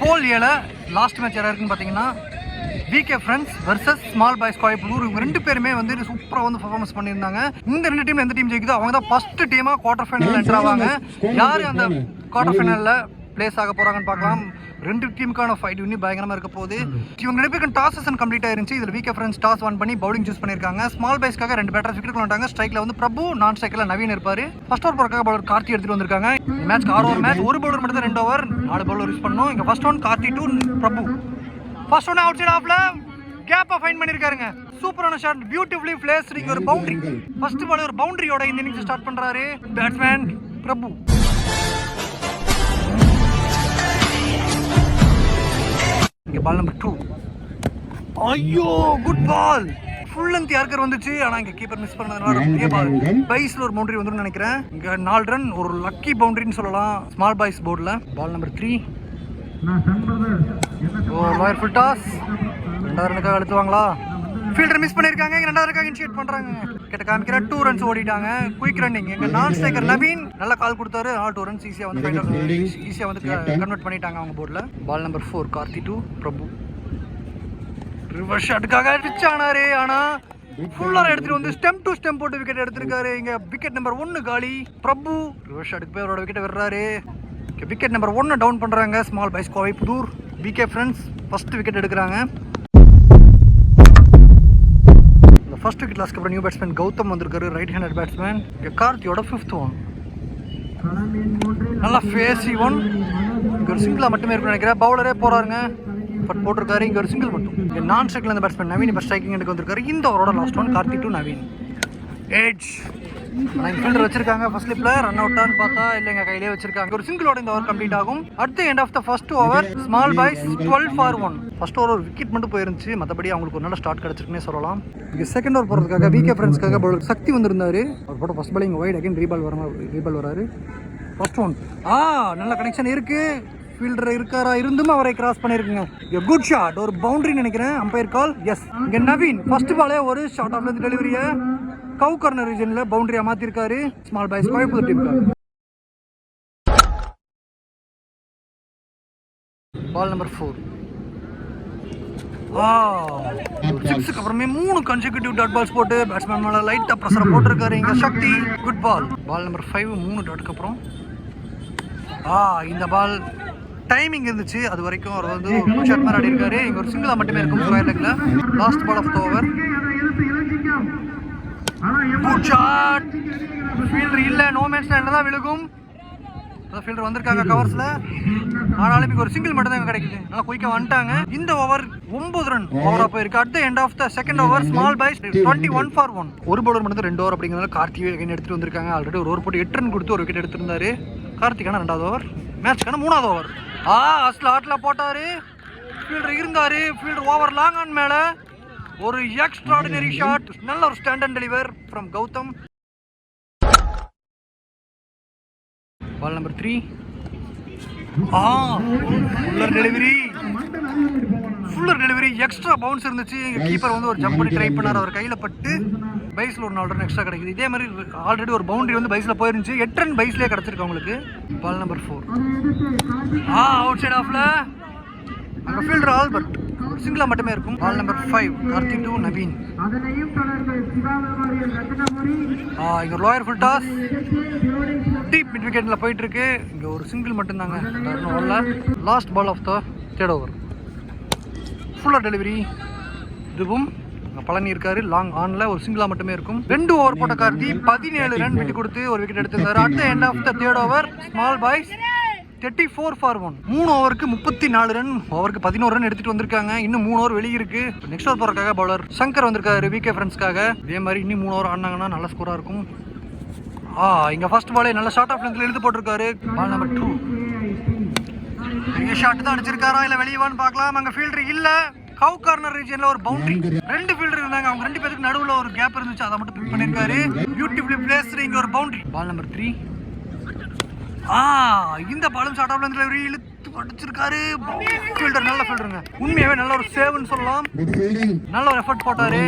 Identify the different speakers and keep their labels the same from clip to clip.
Speaker 1: போல் ஏல last match யாரா இருக்குன்னு பார்த்தீங்கன்னா VK friends versus small boys Coimbatore இவங்க ரெண்டு பேருமே வந்து சூப்பராக வந்து பர்ஃபார்மன்ஸ் பண்ணியிருந்தாங்க. இந்த ரெண்டு டீம் எந்த டீம் ஜெயிக்குதோ அவங்க தான் ஃபர்ஸ்ட் டீமாக குவார்டர் ஃபைனல் என்டர் ஆவாங்க. யார் அந்த குவார்டர் ஃபைனலில் பிளேஸ் ஆக போகிறாங்கன்னு பார்க்கலாம். ரெண்டு டீமுக்கான ஃபைட் இன்னும் பயங்கரமாக இருக்க போகுது. இவங்க ரெண்டு பேருக்கு டாஸ் செஷன் கம்ப்ளீட் ஆயிருந்துச்சு. இதில் விகே ஃப்ரெண்ட்ஸ் டாஸ் ஒன் பண்ணி பவுலிங் சூஸ் பண்ணியிருக்காங்க. ஸ்மால் பைஸ்க்காக ரெண்டு பேட்டர் விக்கெட் கொண்டாங்க ஸ்ட்ரைக்கில் வந்து பிரபு நான் ஸ்ட்ரைக்கில் நவீன் இருப்பார். ஃபர்ஸ்ட் ஓவர் போறக்காக பவுலர் கார்த்தி எடுத்துட்டு வந்திருக்காங்க. மேட்ச் ஆறு ஓவர் மேட்ச் ஒரு பவுலர் மட்டும் தான் ரெண்டு ஓவர் நாலு பவுலர் யூஸ் பண்ணணும். இங்கே first one Karthi to Prabhu. First one outside ஆஃப்ல கேப்பை ஃபைன் பண்ணிருக்காருங்க சூப்பரான ஷாட் பியூட்டிஃபுல்லி பிளேஸ் நீங்க ஒரு பவுண்டரி ஃபர்ஸ்ட் பால் ஒரு பவுண்டரியோட இந்த இன்னிங்ஸ் ஸ்டார்ட் பண்றாரு. பேட்ஸ்மேன் பிரபு. இங்க பால் நம்பர் டூ ஐயோ good ball full length yorker வந்துச்சு. ஆனா இங்க கீப்பர் மிஸ் பண்ணதுனால பெரிய பால் பைஸ்ல ஒரு பவுண்டரி வந்துரும் நினைக்கிறேன். இங்க நாலு ரன் ஒரு லக்கி பவுண்டரின்னு சொல்லலாம். ஸ்மால் பாய்ஸ் போர்டில் ball number three oh lower full toss ரெண்டாவது ரனுக்காக அழுத்துவாங்களா? ஃபீல்டர் மிஸ் பண்ணியிருக்காங்க இங்க ரெண்டாவது ரனுக்காக இனிஷியேட் பண்றாங்க. கிட்ட காமிக்கிற டூ ரன்ஸ் ஓடிட்டாங்க. குயிக் ரன்னிங் எங்க நான் ஸ்ட்ரைக்கர் நவீன் நல்லா கால் கொடுத்தாரு. ஆ டூ ரன்ஸ் ஈஸியாக வந்து ஈஸியாக வந்து கன்வெர்ட் பண்ணிட்டாங்க அவங்க போர்டில் ball number four Karthi to Prabhu reverse ஷாட்டுக்காக அடிச்சானாரு ஆனா ஃபுல்லாக எடுத்துட்டு வந்து ஸ்டெம் டு ஸ்டெம் போட்டு விக்கெட் எடுத்திருக்காரு. இங்க விக்கெட் நம்பர் ஒன்னு காலி. பிரபு ரிவர்ஸ் ஷாட்டுக்கு போய் அவரோட விக்கெட் விடுறாரு. விக்கெட் நம்பர் ஒன்னு டவுன் பண்றாங்க. Small boys Kovai Pudur. PK friends first wicket எடுக்கிறாங்க இந்த ஃபர்ஸ்ட் விக்கெட் லாஸ்க்கு அப்புறம் நியூ பேட்ஸ்மேன் கௌதம் வந்திருக்காரு ரைட் ஹேண்டட் பேட்ஸ்மேன் கார்த்தியோட ஃபிஃப்த் ஒன் நல்லா ஃபேசி ஒன் இங்கே ஒரு சிங்கிளாக மட்டுமே இருக்குன்னு நினைக்கிறேன். பவுலரே போகிறாருங்க பட் போட்டிருக்காரு இங்கே ஒரு சிங்கிள் மட்டும். இங்கே நான் ஸ்ட்ரைக்கில் இந்த பேட்ஸ்மேன் நவீன் இப்போ ஸ்ட்ரைக்கிங் எடுக்க வந்திருக்காரு. இந்த ஓவரோட last one Karthi to Naveen. Age நான் ஃபீல்டர் வச்சிருக்காங்க. ஃபர்ஸ்ட் ஸ்லிப்ல ரன் அவுட்டான்னு பார்த்தா இல்ல எங்க கையிலே வச்சிருக்காங்க. ஒரு சிங்கிளோட இந்த ஓவர் கம்ப்ளீட் ஆகும். At the end of the first over small boys twelve for one first over ஒரு விக்கெட் மட்டும் போயிருந்துச்சு. மற்றபடி அவங்களுக்கு ஒரு நல்ல ஸ்டார்ட் கிடைச்சிருக்குன்னே சொல்லலாம். இங்கே செகண்ட் ஓவர் போகிறதுக்காக விகே ஃப்ரெண்ட்ஸ்க்காக பவுலர் சக்தி வந்திருந்தாரு. அவர் போட்ட ஃபர்ஸ்ட் பாலிங் ஒயிட் அகைன் ரீபால் வர ரீபால் வராரு. ஃபர்ஸ்ட் ஒன் ஆ நல்ல கனெக்ஷன் இருக்கு. ஃபீல்டர் இருக்காரா? இருந்தும் அவரை கிராஸ் பண்ணிருக்குங்க. குட் ஷாட் ஒரு பவுண்டரி நினைக்கிறேன். அம்பையர் கால் எஸ் இங்க நவீன். ஃபர்ஸ்ட் பாலே ஒரு short of length டெலிவரியை cow corner ரீஜன்ல பவுண்டரியா மாத்திருக்காரு ஸ்மால் பாய்ஸ் கோயம்புத்தூர் டீமுக்கு பால் நம்பர் ஃபோர் சிக்ஸுக்கு அப்புறமே மூணு கன்சிக்யூட்டிவ் டாட் பால்ஸ் போட்டு பேட்ஸ்மேன் மேல லைட்டா ப்ரெஷரை போட்டிருக்காரு. இங்க Sakthi good ball ball number five மூணு டாட்க்கு அப்புறம். ஆ இந்த பால் டைமிங் இருந்துச்சு. அது வரைக்கும் அவர் வந்து ஒரு ஷாட் மாதிரி ஆடி இருக்காரு. இங்க ஒரு சிங்கிளா மட்டுமே இருக்கும். Square லெக்ல last ball of the over fielder இல்ல நோ மேட்ச் தான் விழுகும். ஃபீல்டர் வந்திருக்காங்க கவர்ஸ்ல ஆனாலும் இப்போ ஒரு சிங்கிள் மட்டும் தான் கிடைக்குது. நல்லா குயிக்கா வந்துட்டாங்க. இந்த ஓவர் ஒன்பது ரன் ஓவரா போயிருக்கு. At end of the second over small boys twenty one for one ஒரு பவுலர் மட்டும் ரெண்டு ஓவர் அப்படிங்கிறதுனால கார்த்திகை again எடுத்துட்டு வந்திருக்காங்க. ஆல்ரெடி ஒரு ஓவர் போட்டு எட்டு ரன் கொடுத்து ஒரு விக்கெட் எடுத்திருந்தாரு. கார்த்திகான ரெண்டாவது ஓவர் மேட்ச்க்கான மூணாவது ஓவர் ஆ ஸ்லாட்ல போட்டாரு. ஃபீல்டர் இருந்தாரு. ஃபீல்டர் ஓவர் லாங் ஆன் மேல. ஒரு எக்ஸ்ட்ராடினரி ஷாட் நல்ல ஒரு stand and deliver from Gautham. Ball number three ah fuller delivery fuller delivery extra bounce இருந்துச்சு. எங்க கீப்பர் வந்து ஒரு ஜம்ப் பண்ணி ட்ரை பண்ணார். அவர் கையில பட்டு பைஸ்ல ஒரு நாலு ரன் எக்ஸ்ட்ரா கிடைக்குது. இதே மாதிரி ஆல்ரெடி ஒரு பவுண்டரி வந்து பைஸ்ல போயிருந்துச்சு. எட்டு ரன் பைஸ்லயே கிடைச்சிருக்கு அவங்களுக்கு. Ball number four ah outside ஆஃப்ல அங்க ஃபீல்டர் ஆல்பர்ட் ஒரு சிங்கிளா மட்டுமே இருக்கும். Ball number five Karthik to Naveen இங்க lower full toss deep mid விக்கெட்ல போயிட்டு இருக்கு இங்க ஒரு சிங்கிள் மட்டும்தாங்க. ஓவர்ல last ball of the third over fuller delivery இதுவும் பழனி இருக்காரு. லாங் ஆன்ல ஒரு சிங்கிளா மட்டுமே இருக்கும். ரெண்டு ஓவர் போட்ட கார்த்தி பதினேழு ரன் விட்டு கொடுத்து ஒரு wicket எடுத்திருந்தாரு at end of the third over small boys thirty four for one மூணு ஓவருக்கு முப்பத்தி நாலு ரன் ஓவருக்கு பதினோரு ரன் எடுத்துட்டு வந்திருக்காங்க. இன்னும் மூணு ஓவர் வெளியே இருக்கு. நெக்ஸ்ட் ஓவர் போறக்காக பவுலர் சங்கர் வந்திருக்காரு விகே ஃப்ரெண்ட்ஸ்க்காக இதே மாதிரி இன்னும் மூணு ஓவர் ஆடினாங்கன்னா நல்ல ஸ்கோரா இருக்கும். ஆ இங்க ஃபர்ஸ்ட் பாலே நல்ல ஷார்ட் ஆஃப் லென்த்ல எழுத்து போட்டிருக்காரு. பால் நம்பர் டூ பெரிய ஷாட் தான் அடிச்சிருக்காரா இல்ல வெளியவான்னு பார்க்கலாம். அங்க ஃபீல்டர் இல்ல. கவு கார்னர் ரீஜன்ல ஒரு பவுண்டரி ரெண்டு ஃபீல்டர் இருந்தாங்க. அவங்க ரெண்டு பேருக்கு நடுவுல ஒரு கேப் இருந்துச்சு. அதை மட்டும் பிக் பண்ணிருக்காரு. பியூட்டிஃபுல்லி பிளேஸ் இங்க ஒரு boundary ball number three ah இந்த பாலும் ஷார்ட் ஆஃப் லென்த்ல இழுத்து அடிச்சிருக்காரு ஃபீல்டர் நல்ல ஃபீல்டருங்க உண்மையாவே நல்ல ஒரு சேவ்னு சொல்லலாம். நல்ல ஒரு எஃபர்ட் போட்டாரு.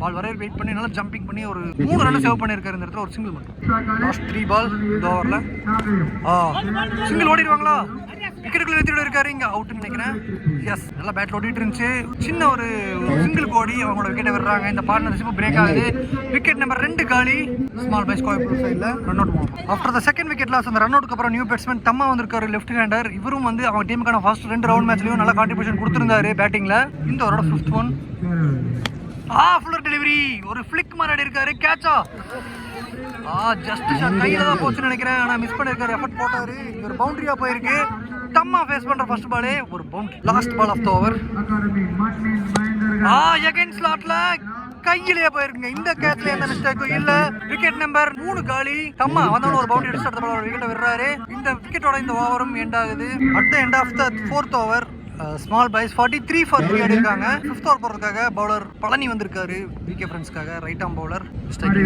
Speaker 1: பால் வரைய வெயிட் பண்ணி நல்லா ஜம்பிங் பண்ணி ஒரு மூணு ரன் சேவ் பண்ணிருக்காரு இந்த இடத்துல. ஒரு சிங்கிள் மட்டும். லாஸ்ட் த்ரீ பால் இந்த ஓவர்ல ஆ சிங்கிள் ஓடிடுவாங்களா? விக்கெட்டுக்குள்ள நிறுத்திட்டு இருக்காரு. இங்க அவுட்னு நினைக்கிறேன். எஸ் நல்லா பேட்ல ஓடிட்டு இருந்துச்சு. சின்ன ஒரு சிங்கிள் கோடி அவங்களோட விக்கெட்டை விடுறாங்க. இந்த பார்ட்னர்ஷிப் பிரேக் ஆகுது. விக்கெட் நம்பர் ரெண்டு காலி. ஸ்மால் பை ஸ்கோர் சைடில் run out after the second wicket loss அந்த ரன் அவுட்க்கு அப்புறம் நியூ பேட்ஸ்மேன் தம்மா வந்திருக்காரு லெஃப்ட் ஹேண்டர் இவரும் வந்து அவங்க டீமுக்கான ஃபர்ஸ்ட் ரெண்டு ரவுண்ட் மேட்ச்லையும் நல்ல கான்ட்ரிபியூஷன் கொடுத்துருந்தாரு பேட்டிங்கில் இந்த ஒரு fifth one ah fuller delivery ஒரு ஃபிளிக் மாதிரி இருக்காரு கேட்சா ஆ. ஜஸ்ட் ஷாட் கையில தான் போச்சுன்னு நினைக்கிறேன். ஆனால் மிஸ் பண்ணிருக்காரு. எஃபர்ட் போட்டாரு. ஒரு பவுண்டரியாக போயிருக்கு. டம்மா ஃபேஸ் பண்ற ஃபர்ஸ்ட் பாலே ஒரு bound last ball of the over ah again ஸ்லாட்ல கையிலேயே போயிருக்குங்க. இந்த கேட்ச்ல எந்த மிஸ்டேக்கும் இல்ல. விக்கெட் நம்பர் மூணு காலி. கம்மா வந்தவன ஒரு பவுண்டரி அடிச்சு அடுத்த பால் விக்கெட் விடுறாரு. இந்த விக்கெட்டோட இந்த ஓவரும் எண்ட் ஆகுது. At the end of the fourth over small boys forty three for three அடிருக்காங்க fifth over போடுறதுக்காக பவுலர் பழனி வந்திருக்காரு. VK ஃப்ரெண்ட்ஸ்க்காக right arm bowler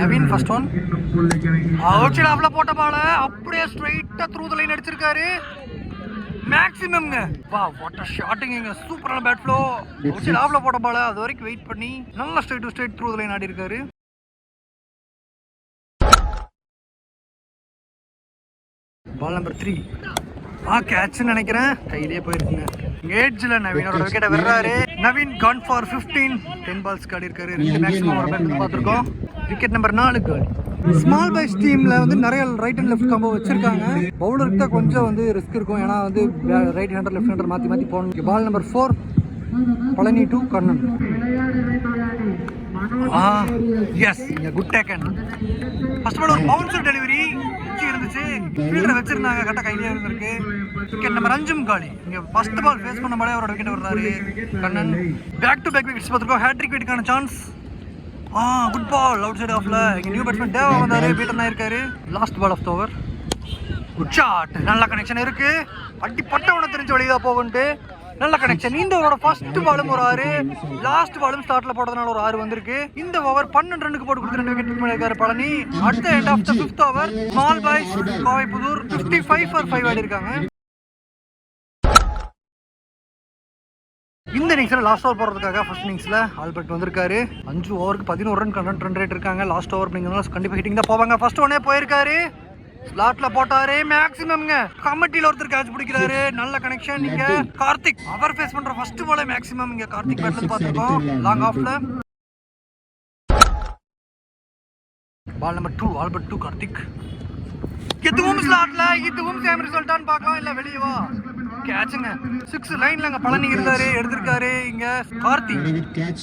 Speaker 1: Naveen first one outside ஆஃப்ல போட்ட பால அப்படியே ஸ்ட்ரைட்டா த்ரூ த லைன் அடிச்சிருக்காரு. மேக்ஸிமம்ங்க வா வாட் ஷாட்டிங்க சூப்பரான பேட் ஃப்ளோ அவுட் சைடு ஆஃப்ல போட்ட பால அது வரைக்கும் வெயிட் பண்ணி நல்ல straight to straight through line ஆடி இருக்காரு. பால் நம்பர் த்ரீ ஆ கேட்ச்னு நினைக்கிறேன். கையிலேயே போயிருக்குங்க ஏட்ஜில் நவீனோட விக்கெட்டை விடுறாரு. Naveen gone for fifteen ten balls காடி இருக்காரு. ரெண்டு மேக்ஸிமம் ஒரு பேட் பார்த்துருக்கோம் விக்கெட் நம்பர் நாலு ஸ்மால் பைஸ் டீமில் வந்து நிறைய ரைட் அண்ட் லெஃப்ட் காம்போ வச்சிருக்காங்க. பவுலருக்கு தான் கொஞ்சம் வந்து ரிஸ்க் இருக்கும். ஏன்னா வந்து ரைட் ஹேண்டர் லெஃப்ட் ஹேண்டர் மாற்றி மாற்றி போகணும் ball number four Palani to Kannan. Ah yes good taken first ball ஒரு பவுன்சர் டெலிவரி இருந்துச்சு. ஃபீல்டர் வச்சிருந்தாங்க. கரெக்டாக கையிலே இருந்திருக்கு. விக்கெட் நம்பர் அஞ்சும் காலி இங்கே ஃபர்ஸ்ட் பால் ஃபேஸ் பண்ண மாதிரி அவரோட விக்கெட் வர்றாரு. Kannan. Back to back wickets பார்த்துருக்கோம். ஹேட்ரிக் விக்கெட்டுக்கான chance ah good ball outside ஆஃப்ல இங்கே நியூ பேட்ஸ்மேன் தேவா வந்தாரு. பீட்டர் ஆயிருக்காரு last ball of the over good shot நல்ல கனெக்ஷன் இருக்கு. அடி பட்டவன தெரிஞ்ச வழிதான் போகுன்ட்டு நல்ல கனெக்ஷன் இந்த ஓவரோட ஃபர்ஸ்ட் பாலும் ஒரு ஆறு. லாஸ்ட் பாலும் ஸ்டார்ட்ல போடுறதுனால ஒரு ஆறு வந்திருக்கு. இந்த ஓவர் பன்னெண்டு ரனுக்கு போட்டு கொடுத்து ரெண்டு விக்கெட் பண்ணிருக்காரு பழனி. அடுத்த end of the fifth over small boys Kovai Pudur fifty five for five ஆடி இருக்காங்க இன்னிங்ஸ்ல லாஸ்ட் ஓவர் போடுறதுக்காக ஃபர்ஸ்ட் இன்னிங்ஸ்ல ஆல்பர்ட் வந்திருக்காரு. அஞ்சு ஓவருக்கு பதினோரு ரன் கண்டன் ரன் ரேட் இருக்காங்க. லாஸ்ட் ஓவர் அப்படிங்கிறதுனால கண்டிப்பா ஹிட்டிங் தான் போவாங்க. ஃபர்ஸ்ட் ஒன்னே போயிருக்காரு. ஸ்லாட்ல போட்டாரு. மேக்ஸிமம்ங்க கமிட்டில ஒருத்தர் கேட்ச் பிடிக்கிறாரு. நல்ல கனெக்ஷன் நீங்க கார்த்திக். அவர் ஃபேஸ் பண்ற ஃபர்ஸ்ட் பாலே மேக்ஸிமம் இங்க கார்த்திக் பேட்ல இருந்து பார்த்திருக்கோம். லாங் ஆஃப்ல ball number two Albert to Karthik இதுவும் ஸ்லாட்ல இதுவும் சேம் ரிசல்ட்டான்னு பார்க்கலாம். இல்ல வெளியே வா கேட்சுங்க சிக்ஸ் லைன்ல அங்க பழனி இருந்தாரு எடுத்திருக்காரு. இங்க கார்த்திக்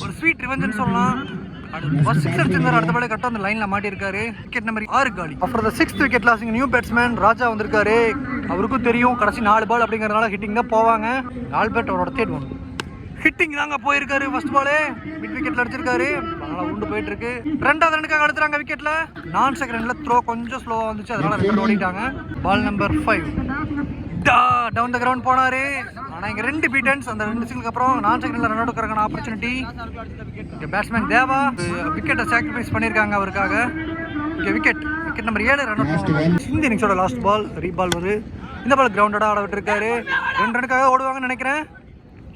Speaker 1: ஒரு ஸ்வீட் ரிவெஞ்சுன்னு சொல்லலாம். ஃபர்ஸ்ட் சிக்ஸ் அடிச்சிருந்தாரு அடுத்த கரெக்டாக அந்த லைனில் மாட்டி விக்கெட் நம்பர் ஆறு காலி. அப்புறம் the sixth wicket loss new batsman Raja வந்திருக்காரு. அவருக்கும் தெரியும் கடைசி நாலு பால் அப்படிங்கறதுனால ஹிட்டிங் தான் போவாங்க. ஆல்பர்ட் அவரோட தேர்ட் ஒன் ஹிட்டிங் தாங்க போயிருக்காரு ஃபர்ஸ்ட் பாலே மிட் விக்கெட்ல அடிச்சிருக்காரு. அதனால உண்டு போயிட்டு இருக்கு ரெண்டாவது ரனுக்காக அடுத்துறாங்க விக்கெட்ல நான் செகண்ட்ல த்ரோ கொஞ்சம் ஸ்லோவா வந்துச்சு. அதனால ரெண்டு ஓடிட்டாங்க. Ball number five down the ground போனாரு. ஆனா இங்க ரெண்டு பீட்டன்ஸ் அந்த ரெண்டு சிங்கிளுக்கு அப்புறம் நான் செகண்ட்ல ரன் அவுட் கறக்கான ஆப்பர்ச்சுனிட்டி இங்க பேட்ஸ்மேன் தேவா விக்கெட்டை சாக்ரிஃபைஸ் பண்ணிருக்காங்க அவருக்காக. இங்க விக்கெட் விக்கெட் நம்பர் ஏழு ரன் அவுட் இந்த இன்னிங்ஸோட லாஸ்ட் பால் ரீபால் வருது இந்த பால் கிரவுண்டடா ஆட விட்டுருக்காரு. ரெண்டு ரனுக்காக ஓடுவாங்கன்னு நினைக்கிறேன்.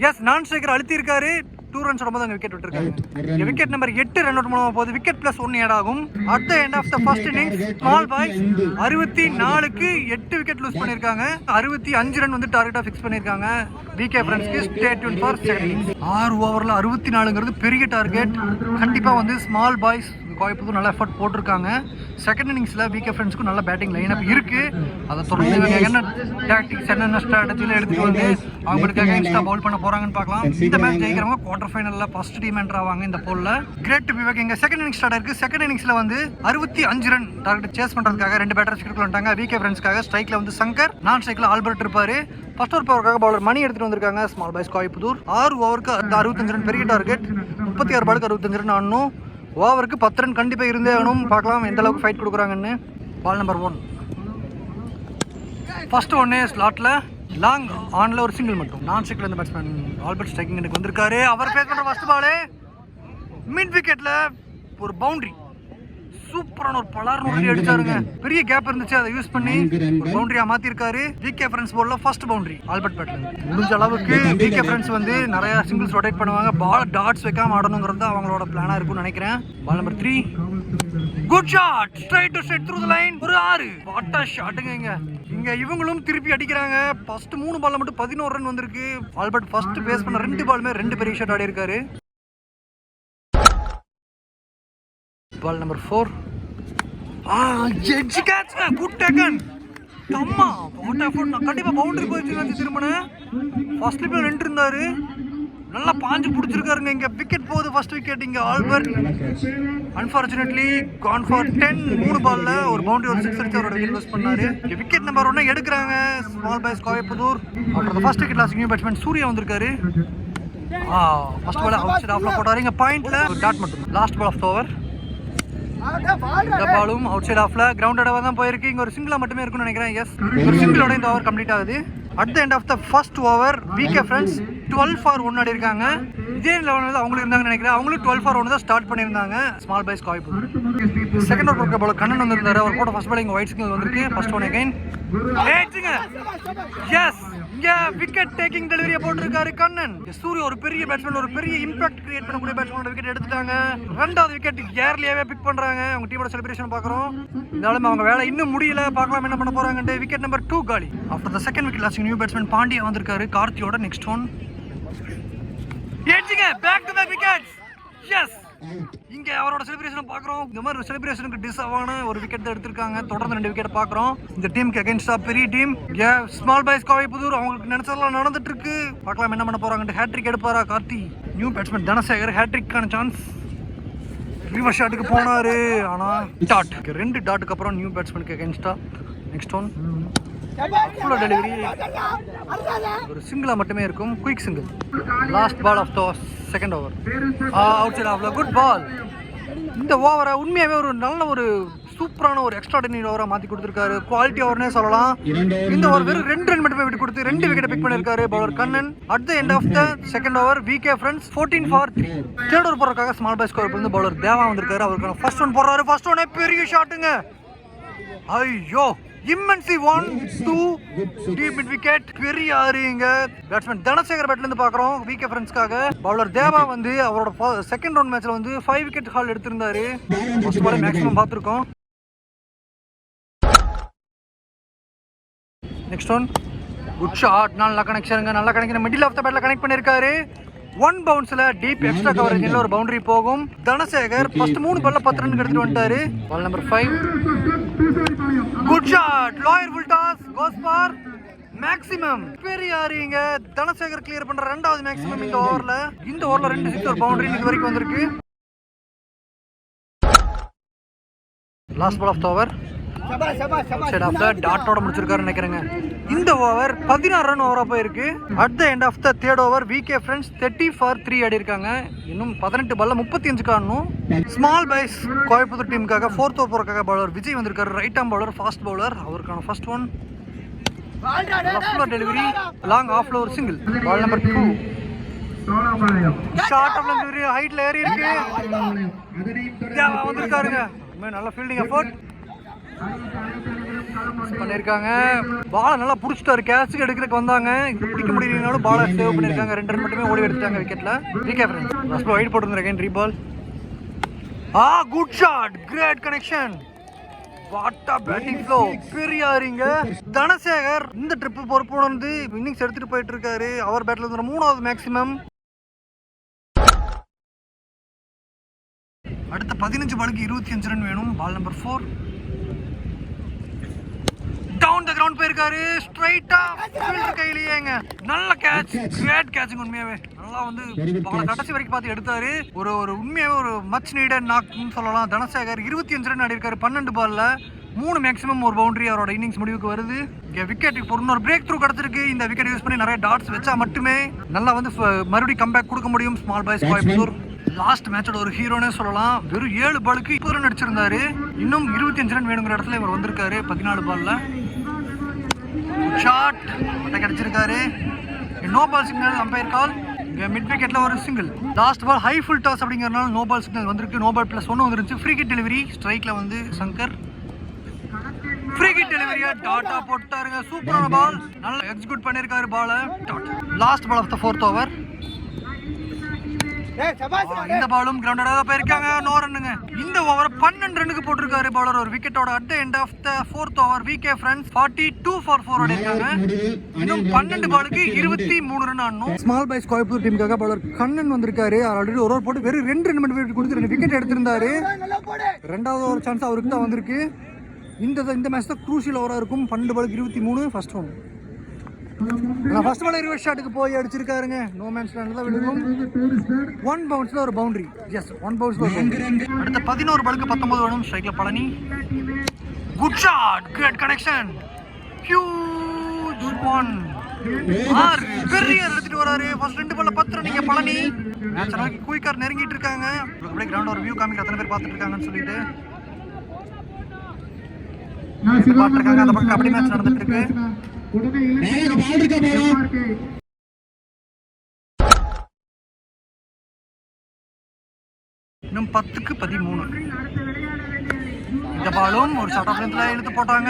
Speaker 1: எஸ் நான் சேகர் அழுத்தி இருக்காரு டூ ரன்ஸ் போது அங்க விக்கெட் விட்டுருக்காங்க. விக்கெட் நம்பர் எட்டு ரன் அவுட் மூலமா போகுது விக்கெட் பிளஸ் ஒன் ஏட் ஆகும். At the end of the first innings small boy அறுபத்தி நாலுக்கு எட்டு விக்கெட் லூஸ் பண்ணிருக்காங்க. அறுபத்தி அஞ்சு ரன் வந்து டார்கெட்டா ஃபிக்ஸ் பண்ணிருக்காங்க. விகே ஃப்ரெண்ட்ஸ்க்கு ஸ்டேட் ஃபார் செகண்ட் ஆறு ஓவர்ல அறுபத்தி நாலுங்கிறது பெரிய டார்கெட் கண்டிப்பா வந்து ஸ்மால் பாய்ஸ் கோயப்புக்கு நல்ல எஃபர்ட் போட்டிருக்காங்க. செகண்ட் இன்னிங்ஸில் விகே ஃப்ரெண்ட்ஸ்க்கும் நல்ல பேட்டிங் லைனப் இருக்கு. அதை தொடர்ந்து இவங்க என்ன டாக்டிக்ஸ் என்னென்ன ஸ்ட்ராட்டஜியில் எடுத்துட்டு வந்து அவங்களுக்கு அகைன்ஸ்டாக பவுல் பண்ண போறாங்கன்னு பார்க்கலாம். இந்த மேட்ச் ஜெயிக்கிறவங்க குவார்டர் ஃபைனலில் ஃபர்ஸ்ட் டீம் என்டர் ஆவாங்க இந்த போலில் கிரேட் விவேக் இங்கே செகண்ட் இன்னிங்ஸ் ஸ்டார்ட் இருக்கு செகண்ட் இன்னிங்ஸில் வந்து அறுபத்தி அஞ்சு ரன் டார்கெட் சேஸ் பண்ணுறதுக்காக ரெண்டு பேட்டர்ஸ் கிரிக்கெட் வந்துட்டாங்க விகே ஃப்ரெண்ட்ஸ்க்காக ஸ்ட்ரைக்கில் வந்து சங்கர் நான் ஸ்ட்ரைக்கில் ஆல்பர்ட் இருப்பாரு. ஃபர்ஸ்ட் ஓவர் பவருக்காக பவுலர் மணி எடுத்துட்டு வந்திருக்காங்க. ஸ்மால் பாய்ஸ் கோயம்புத்தூர் ஆறு ஓவருக்கு அறுபத்தஞ்சு ரன் பெரிய டார்கெட் முப்பத்தி ஆறு பாலுக்கு அறுபத்தஞ்சு ரன் ஆடணும். ஓவருக்கு பத்து ரன் கண்டிப்பாக இருந்தே ஆகணும். பார்க்கலாம் எந்த அளவுக்கு ஃபைட் கொடுக்குறாங்கன்னு. பால் நம்பர் ஒன் ஃபர்ஸ்ட் ஒன்னே ஸ்லாட்டில் லாங் ஆனில் ஒரு சிங்கிள் மட்டும். நான் சிங்கிள் இந்த பேட்ஸ்மேன் ஆல்பர்ட் ஸ்ட்ரைக்கிங் எனக்கு வந்திருக்காரு. அவர் பேஸ் பண்ணுற ஃபஸ்ட் பாலு மிட் விக்கெட்டில் ஒரு பவுண்ட்ரி சூப்பரான ஒரு பலார்னு ஒரு அடிச்சாருங்க. பெரிய கேப் இருந்துச்சு அதை யூஸ் பண்ணி ஒரு பவுண்டரியா மாத்திருக்காரு. விகே ஃப்ரெண்ட்ஸ் போர்ல ஃபர்ஸ்ட் பவுண்டரி ஆல்பர்ட் பேட்ல முடிஞ்ச அளவுக்கு விகே ஃப்ரெண்ட்ஸ் வந்து நிறைய சிங்கிள்ஸ் ரொட்டேட் பண்ணுவாங்க. பால் டாட்ஸ் வைக்காம ஆடணுங்கிறது தான் அவங்களோட பிளானா இருக்கும்னு நினைக்கிறேன். Ball number three good shot straight to straight through the line ஒரு ஆறு. வாட் ஷாட்டுங்க இங்க. இங்க இவங்களும் திருப்பி அடிக்கிறாங்க. ஃபர்ஸ்ட் மூணு பால்ல மட்டும் பதினோரு ரன் வந்திருக்கு. ஆல்பர்ட் ஃபர்ஸ்ட் பேஸ் பண்ண ரெண்டு பாலுமே ரெண்டு பெரிய ஷாட் ஆடி இருக்காரு ball number four ah edge catch good taken அம்மா வாட் எஃபோர்ட் நான் கண்டிப்பாக பவுண்டரி போயிடுச்சு வச்சு திரும்பினேன் ஃபர்ஸ்ட் ஸ்லிப்ல நின்று இருந்தார் நல்லா பாஞ்சு பிடிச்சிருக்காருங்க இங்கே. விக்கெட் போகுது ஃபர்ஸ்ட் விக்கெட் இங்கே. Albert unfortunately gone for ten மூணு பாலில் ஒரு பவுண்டரி ஒரு சிக்ஸ் அடிச்சு அவரோட இன்வெஸ்ட் லூஸ் பண்ணாரு விக்கெட் நம்பர் ஒன்று எடுக்கிறாங்க. ஸ்மால் பைஸ் கோயப்புதூர் அப்புறம் first wicket last new batsman Surya வந்திருக்காரு. Ah first ball outside ஆஃப்ல போட்டாரு. இங்கே பாயிண்ட்ல டாட் மட்டும். லாஸ்ட் பால் ஆஃப் ஓவர் பாலும் அவுட் சைட் ஆஃப்ல கிரவுண்டடாக தான் போயிருக்கு. இங்க ஒரு சிங்கிளா மட்டுமே இருக்கும்னு நினைக்கிறேன் எஸ் ஒரு சிங்கிளோட இந்த ஓவர் கம்ப்ளீட் ஆகுது. At the end of the first over VK friends twelve for one ஆடி இருக்காங்க இதே லெவலில் அவங்களும் இருந்தாங்கன்னு நினைக்கிறேன். அவங்களும் டுவெல் ஃபார் ஒன் தான் ஸ்டார்ட் பண்ணியிருந்தாங்க. ஸ்மால் பைஸ் காய்ப்பு செகண்ட் ஓவர் போட்ட பால் கண்ணன் வந்திருந்தாரு. அவர் கூட ஃபர்ஸ்ட் பால் இங்கே ஒயிட் சிக்னல் வந்திருக்கு. ஃபர்ஸ்ட் ஒன் அகைன் எஸ் இங்க விக்கெட் டேக்கிங் டெலிவரியை போட்டிருக்காரு கண்ணன். சூரிய ஒரு பெரிய பேட்ஸ்மேன் ஒரு பெரிய இம்பாக்ட் கிரியேட் பண்ணக்கூடிய பேட்ஸ்மேனோட விக்கெட் எடுத்துட்டாங்க. ரெண்டாவது விக்கெட் ஏர்லியாவே பிக் பண்றாங்க. அவங்க டீமோட செலிப்ரேஷன் பாக்குறோம். இருந்தாலும் அவங்க வேலை இன்னும் முடியல. பார்க்கலாம் என்ன பண்ண போறாங்கன்ட்டு விக்கெட் நம்பர் டூ காலி. After the second wicket last new batsman Pandya வந்திருக்காரு. கார்த்தியோட next one ஏச்சுங்க back to back wickets yes இங்க அவரோட செலிப்ரேஷன் பாக்குறோம். இந்த மாதிரி ஒரு செலிப்ரேஷனுக்கு டிஸ் ஆவான ஒரு விக்கெட் தான் எடுத்திருக்காங்க. தொடர்ந்து ரெண்டு விக்கெட் பாக்குறோம். இந்த டீமுக்கு அகைன்ஸ்டா பெரிய team small boys Kovai Puthur. அவங்களுக்கு நினைச்சதெல்லாம் நடந்துட்டு இருக்கு பார்க்கலாம் என்ன பண்ண போறாங்கன்ட்டு ஹேட்ரிக் எடுப்பாரா கார்த்தி? நியூ பேட்ஸ்மேன் தனசேகர் ஹேட்ரிக்கான சான்ஸ் ரிவர் ஷாட்டுக்கு போனாரு. ஆனா டாட் ரெண்டு டாட்டுக்கு அப்புறம் நியூ பேட்ஸ்மேனுக்கு அகைன்ஸ்டா நெக்ஸ்ட் ஒன் ஃபுல்லாக டெலிவரி ஒரு சிங்கிளாக மட்டுமே இருக்கும். Quick single last ball of the second over outside ஆஃப்ல குட் பால் இந்த ஓவரை உண்மையாகவே ஒரு நல்ல ஒரு சூப்பரான ஒரு எக்ஸ்ட்ராடினரி ஓவராக மாற்றி கொடுத்துருக்காரு. குவாலிட்டி ஓவர்னே சொல்லலாம். இந்த ஓவர் வெறும் ரெண்டு ரன் மட்டுமே விட்டு கொடுத்து ரெண்டு விக்கெட் பிக் பண்ணியிருக்காரு bowler Kannan. At the end of the second over VK friends fourteen for three third over போடுறதுக்காக ஸ்மால் பாய் ஸ்கோர் வந்து பவுலர் தேவா வந்திருக்காரு. அவருக்கான ஃபர்ஸ்ட் ஒன் போடுறாரு. ஃபர்ஸ்ட் ஒன்னே பெரிய ஷாட்டுங்க ஐயோ. இம்மன்சி one two deep mid wicket பெரிய ஆறுங்க பேட்ஸ்மேன் தனசேகர் பேட்ல இருந்து பாக்குறோம் விகே ஃப்ரெண்ட்ஸ்க்காக பவுலர் தேவா வந்து அவரோட செகண்ட் ரவுண்ட் மேட்ச்ல வந்து ஃபைவ் விக்கெட் ஹால் எடுத்திருந்தாரு. ஃபர்ஸ்ட் பால் மேக்ஸிமம் பார்த்துருக்கோம். நெக்ஸ்ட் ஒன் குட் ஷாட் நல்ல கனெக்ஷனுங்க நல்ல கனெக்ஷன் மிடில் ஆஃப் த பேட்ல கனெக்ட் பண்ணிருக்காரு ஒன் பவுன்ஸ்ல டீப் எக்ஸ்ட்ரா கவரேஜ்ல ஒரு பவுண்டரி போகும். தனசேகர் ஃபர்ஸ்ட் மூணு பால்ல பத்து ரன் எடுத்துட்டு வந்துட்டாரு. Ball number five good shot lower full toss goes for maximum பெரிய ஆறிங்க தனசேகர் கிளியர் பண்ற ரெண்டாவது மேக்ஸிமம் இந்த ஓவர்ல இந்த ஓவர்ல ரெண்டு சிக்ஸ் ஒரு பவுண்டரி இன்னைக்கு வரைக்கும் வந்திருக்கு. Last ball of the over டாட்டோட முடிச்சிருக்காரு நினைக்கிறேங்க. இந்த ஓவர் பதினாறு ரன் ஓவரா போயிருக்கு. At the end of the third over VK friends thirty for three ஆடி இருக்காங்க இன்னும் பதினெட்டு பால்ல முப்பத்தி அஞ்சு காணும் ஸ்மால் பைஸ் கோயம்புத்தூர் டீமுக்காக ஃபோர்த் ஓவர் போறக்காக பவுலர் விஜய் வந்திருக்காரு. Right arm bowler fast bowler அவருக்கான first one delivery long off ஒரு single ball number two short off delivery ஹைட்ல ஏறி இருக்கு. வந்திருக்காருங்க. நல்ல ஃபீல்டிங் எஃபோர்ட் பண்ணிருக்காங்க பாலை நல்லா புடிச்சிட்டாரு கேட்சுக்கு எடுக்கிறதுக்கு வந்தாங்க. இது பிடிக்க முடியலனாலும் பாலை சேவ் பண்ணிருக்காங்க ரெண்டு ரன் மட்டுமே ஓடி எடுத்துட்டாங்க விக்கெட்ல ரீகே ஃப்ரெண்ட்ஸ் ஃபர்ஸ்ட் வைட் போட்டுருந்தேன் ரீ ball ah good shot great connection what a batting flow பெரியாரிங்க Dhanasekar இந்த ட்ரிப் பொறுப்பு வந்து இன்னிங்ஸ் எடுத்துட்டு போயிட்டு இருக்காரு அவர் பேட்ல இருந்து மூணாவது மேக்ஸிமம் அடுத்த பதினஞ்சு பாலுக்கு இருபத்தி அஞ்சு ரன் வேணும். Ball number four down the ground போயிருக்காரு. ஸ்ட்ரைட்டா ஃபீல்டர் கையிலேயேங்க. நல்ல கேட்ச் கிரேட் கேட்சிங் உண்மையாவே. நல்லா வந்து பால கடைசி வரைக்கும் பார்த்து எடுத்தாரு. ஒரு ஒரு உண்மையாவே ஒரு மச் நீடட் நாக்னு சொல்லலாம். தனசேகர் இருபத்தி அஞ்சு ரன் ஆடிருக்காரு பன்னெண்டு பால்ல மூணு மேக்ஸிமம் ஒரு பவுண்டரி அவரோட இன்னிங்ஸ் முடிவுக்கு வருது. இங்க விக்கெட் இப்போ இன்னொரு பிரேக் த்ரூ கிடச்சிருக்கு. இந்த விக்கெட் யூஸ் பண்ணி நிறைய டாட்ஸ் வச்சா மட்டுமே நல்லா வந்து மறுபடியும் கம்பேக் கொடுக்க முடியும். Small boys Coimbatore. லாஸ்ட் மேட்சோட ஒரு ஹீரோனே சொல்லலாம். வெறும் ஏழு பாலுக்கு இப்போ ரன் அடிச்சிருந்தாரு. இன்னும் இருபத்தி அஞ்சு ரன் வேணுங்கிற இடத்துல இவர் வந்திருக்காரு. பதினாலு பால்ல ஷாட் பட்ட கிடைச்சிருக்காரு. நோ பால் சிக்னல் அம்பையர் கால் மிட் விக்கெட்ல ஒரு single last ball high full toss அப்படிங்கறனால நோ பால் சிக்னல் வந்திருக்கு. நோ பால் பிளஸ் ஒன்று வந்துருச்சு. ஃப்ரீ கிட் டெலிவரி ஸ்ட்ரைக்ல வந்து சங்கர். ஃப்ரீ கிட் டெலிவரியா டாட்டா போட்டாருங்க சூப்பரான பால் நல்லா எக்ஸிக்யூட் பண்ணிருக்காரு பால last ball of the fourth over இந்த பாலும் கிரவுண்டடா தான் போயிருக்காங்க. நோ இந்த ஓவர் பன்னெண்டு ரன்னுக்கு போட்டிருக்காரு பவுலர் ஒரு விக்கெட்டோட at end of the fourth over VK friends forty two for four அடிக்காங்க இன்னும் பன்னெண்டு பாலுக்கு இருபத்தி மூணு ரன் ஆடணும். ஸ்மால் பைஸ் கோயம்புத்தூர் டீமுக்காக பவுலர் கண்ணன் வந்திருக்காரு. ஆல்ரெடி ஒரு ஓவர் போட்டு வெறும் ரெண்டு ரன் மட்டும் கொடுத்து ரெண்டு விக்கெட் எடுத்திருந்தாரு. ரெண்டாவது ஒரு சான்ஸ் அவருக்கு தான் வந்திருக்கு. இந்த இந்த மேட்ச் தான் குரூஷியல் ஓவராக இருக்கும். பன்னெண்டு பாலுக்கு இருபத்தி மூணு first one first ball reverse ஷாட்டுக்கு போய் அடிச்சிருக்காருங்க. நோ மேன்ஸ் தான் விழுகும் ஒன் பவுன்ஸ்ல ஒரு பவுண்டரி எஸ் ஒன் பவுன்ஸ்ல ஒரு boundary. அடுத்த பதினோரு பாலுக்கு பத்தொன்பது வேணும் ஸ்ட்ரைக்ல Palani. Good shot great connection huge one ஆறு பெரிய எடுத்துட்டு வராரு. ஃபர்ஸ்ட் ரெண்டு பால்ல பத்து நீங்க பழனி. மேட்ச் குயிக்கார் நெருங்கிட்டு இருக்காங்க. அப்படியே கிரவுண்ட் ஒரு வியூ காமிக்கிற அத்தனை பேர் பார்த்துட்டு இருக்காங்கன்னு சொல்லிட்டு. இருக்காங்க அந்த பக்கம் கபடி மேட்ச் நடந்துட்டு இருக்கு. இன்னும் பத்துக்கு பதிமூணு. இந்த பாலும் ஒரு லென்த்ல இழுத்து போட்டாங்க.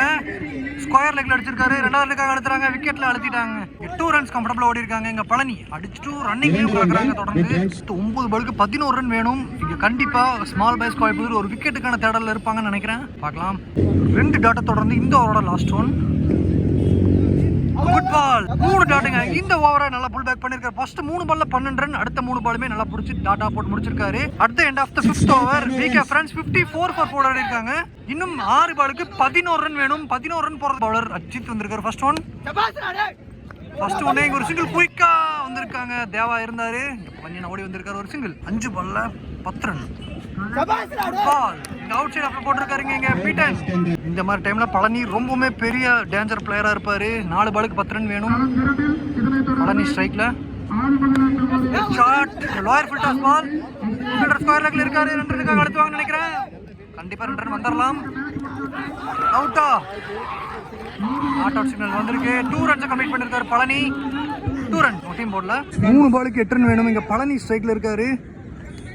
Speaker 1: ஸ்கொயர் லெக்ல அடிச்சிருக்காரு. ரெண்டாவது லெக்காக அழுத்துறாங்க. விக்கெட்ல அழுத்திட்டாங்க. டூ ரன்ஸ் கம்ஃபர்டபுளா ஓடி இருக்காங்க இங்க பழனி அடிச்சுட்டு ரன்னிங்லயும் பார்க்கறாங்க தொடர்ந்து. ஒன்பது பாலுக்கு பதினோரு ரன் வேணும். இங்க கண்டிப்பா ஸ்மால் பைஸ் கோயம்புத்தூர் ஒரு விக்கெட்டுக்கான தேடல்ல இருப்பாங்கன்னு நினைக்கிறேன். பார்க்கலாம். ரெண்டு டாட்டை தொடர்ந்து இந்த ஓவரோட லாஸ்ட் ஒன் குட் பால் மூணு டாட்டுங்க இந்த ஓவரா நல்லா புல் பேக் பண்ணிருக்காரு. ஃபர்ஸ்ட் மூணு பால்ல பன்னெண்டு ரன் அடுத்த மூணு பாலுமே நல்லா பிடிச்சி டாட்டா போட்டு முடிச்சிருக்காரு. அடுத்த end of the fifth over VK friends fifty four for four ஆடி இருக்காங்க இன்னும் ஆறு பாலுக்கு பதினோரு ரன் வேணும். பதினோரு ரன் போற பவுலர் அஜித் வந்திருக்காரு. ஃபர்ஸ்ட் ஒன் ஃபர்ஸ்ட் ஒன்னே இங்க ஒரு சிங்கிள் குயிக்கா வந்திருக்காங்க. தேவா இருந்தாரு. இங்க பன்னியன் ஓடி வந்திருக்காரு? ஒரு சிங்கிள் அஞ்சு பால்ல பத்து ரன் பால் அவுட் சைடு அப்படி போட்டிருக்காருங்க இங்க பீட்டன் இந்த மாதிரி டைம்ல பழனி ரொம்பவுமே பெரிய டேஞ்சர் பிளேயரா இருப்பாரு. நாலு பாலுக்கு பத்து ரன் வேணும். Palani ஸ்ட்ரைக்ல short lower fuller toss ball fielder square லெக்ல இருக்காரு. ரெண்டு ரன்னுக்காக அழுத்துவாங்கன்னு நினைக்கிறேன். கண்டிப்பா ரெண்டு ரன் வந்துடலாம் அவுட்டா நாட் அவுட் சிக்னல் வந்திருக்கு. டூ ரன்ஸ் கம்ப்ளீட் பண்ணிருக்காரு பழனி. டூ ரன் டீம் போர்டில் மூணு பாலுக்கு எட்டு ரன் வேணும். இங்கே பழனி ஸ்ட்ரைக்கில் இருக்காரு.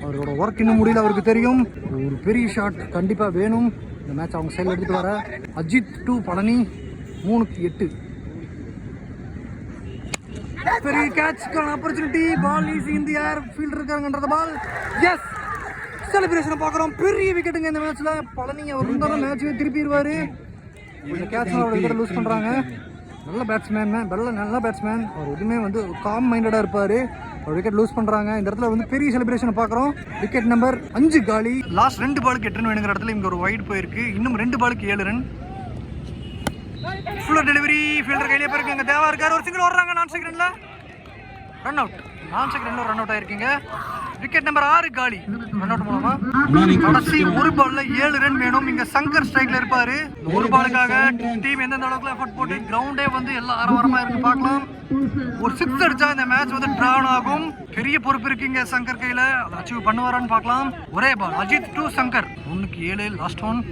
Speaker 1: அவரோட ஒர்க் இன்னும் முடியல அவருக்கு தெரியும். ஒரு பெரிய ஷாட் கண்டிப்பாக வேணும். இந்த மேட்ச் அவங்க சைடில் எடுத்துகிட்டு வர. அஜித் டூ பழனி மூணுக்கு எட்டு. பெரிய கேட்ச்க்கான ஆப்பர்ச்சுனிட்டி பால் ஈஸி இந்த ஏர் ஃபீல்டர் இருக்காங்கன்றது பால் எஸ் செலிப்ரேஷனை பார்க்குறோம். பெரிய விக்கெட்டுங்க இந்த மேட்ச்சில் பழனி அவர் இருந்தாலும் மேட்ச் திருப்பிடுவார். இந்த கேட்ச் அவர் விக்கெட் லூஸ் பண்ணுறாங்க நல்ல பேட்ஸ்மேன் நல்ல நல்ல பேட்ஸ்மேன் அவர் எதுவுமே வந்து காம் மைண்டடாக இருப்பார். ஒரு விக்கெட் லூஸ் பண்ணுறாங்க இந்த இடத்துல வந்து பெரிய செலிப்ரேஷனை பார்க்குறோம். விக்கெட் நம்பர் அஞ்சு காலி. லாஸ்ட் ரெண்டு பாலுக்கு எட்டு ரன் வேணுங்கிற இடத்துல இங்கே ஒரு ஒயிட் போயிருக்கு. இன்னும் ரெண்டு பாலுக்கு ஏழு ரன் ஃபுல்லர் டெலிவரி ஃபீல்டர் கையிலே போயிருக்கு. இங்கே தேவா இருக்காரு. ஒரு சிங்கிள் ஓடுறாங்க. நான் செகண்ட்ல ரன் அவுட் நான் செகண்ட்ல ரன் அவுட் ஆயிருக்கீங்க. விக்கெட் நம்பர் ஆறு காலி. ரன் மூலமா? கடைசி ஒரு பால்ல ஏழு ரன் வேணும். இங்க சங்கர் ஸ்ட்ரைக்ல இருப்பாரு. ஒரு பாலுக்காக டீம் எந்தெந்த அளவுக்கு எஃபர்ட் போட்டு கிரவுண்டே வந்து எல்லா ஆரவாரமா இருக்கு பார்க்கலாம். ஒரு சிக்ஸ் அடிச்சா இந்த மேட்ச் வந்து டிரான் ஆகும். பெரிய பொறுப்பு இருக்கு இங்க சங்கர் கையில. அதை அச்சீவ் பண்ணுவாரான்னு பார்க்கலாம். ஒரே பால் அஜித் டு சங்கர். ஒன்னுக்கு ஏழு last one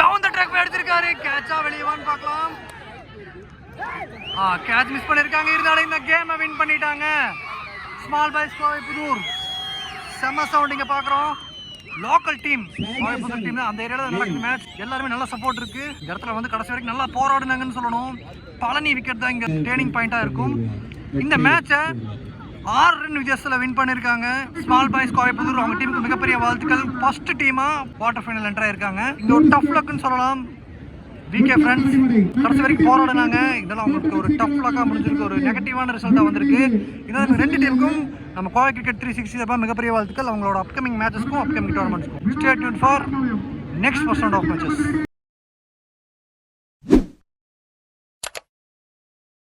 Speaker 1: down the track எடுத்திருக்காரு கேட்சா வெளியவான்னு பார்க்கலாம். ஆ கேட்ச் மிஸ் பண்ணிருக்காங்க. இருந்தாலும் இந்த கேமை வின் பண்ணிட்டாங்க. ஸ்மால் பாய்ஸ் கோயம்புத்தூர் செம்ம சவுண்ட் இங்க பாக்குறோம் லோக்கல் டீம் கோயம்புத்தூர் டீம் அந்த ஏரியால நடக்குது மேட்ச் எல்லாருமே நல்ல சப்போர்ட் இருக்கு. இந்த இடத்துல வந்து கடைசி வரைக்கும் நல்லா போராடுனாங்கன்னு சொல்லணும். பழனி விக்கெட் தான் இங்க டேர்னிங் பாயிண்டா இருக்கும். இந்த மேட்சை ஆறு ரன் வித்தியாசத்தில் வின் பண்ணிருக்காங்க ஸ்மால் பாய்ஸ் கோயம்புத்தூர் அவங்க டீமுக்கு மிகப்பெரிய வாழ்த்துக்கள். ஃபர்ஸ்ட் டீமா குவார்டர் ஃபைனல் என்டர் ஆயிருக்காங்க. இந்த ஒரு டஃப் லக்குன்னு சொல்லலாம். விகே ஃப்ரெண்ட்ஸ் கடைசி வரைக்கும் போராடினாங்க. இதெல்லாம் அவங்களுக்கு ஒரு டஃப் லாக்காக முடிஞ்சிருக்கு. ஒரு நெகட்டிவான ரிசல்ட்டாக வந்திருக்கு. இதனால் ரெண்டு டீமுக்கும் நம்ம கோவை கிரிக்கெட் த்ரீ சிக்ஸ்டி மிகப்பெரிய வாழ்த்துக்கள். அவங்களோட அப்கமிங் மேட்சஸ்க்கும் upcoming டோர்னமெண்ட்ஸ்க்கும் stay tuned for next first of matches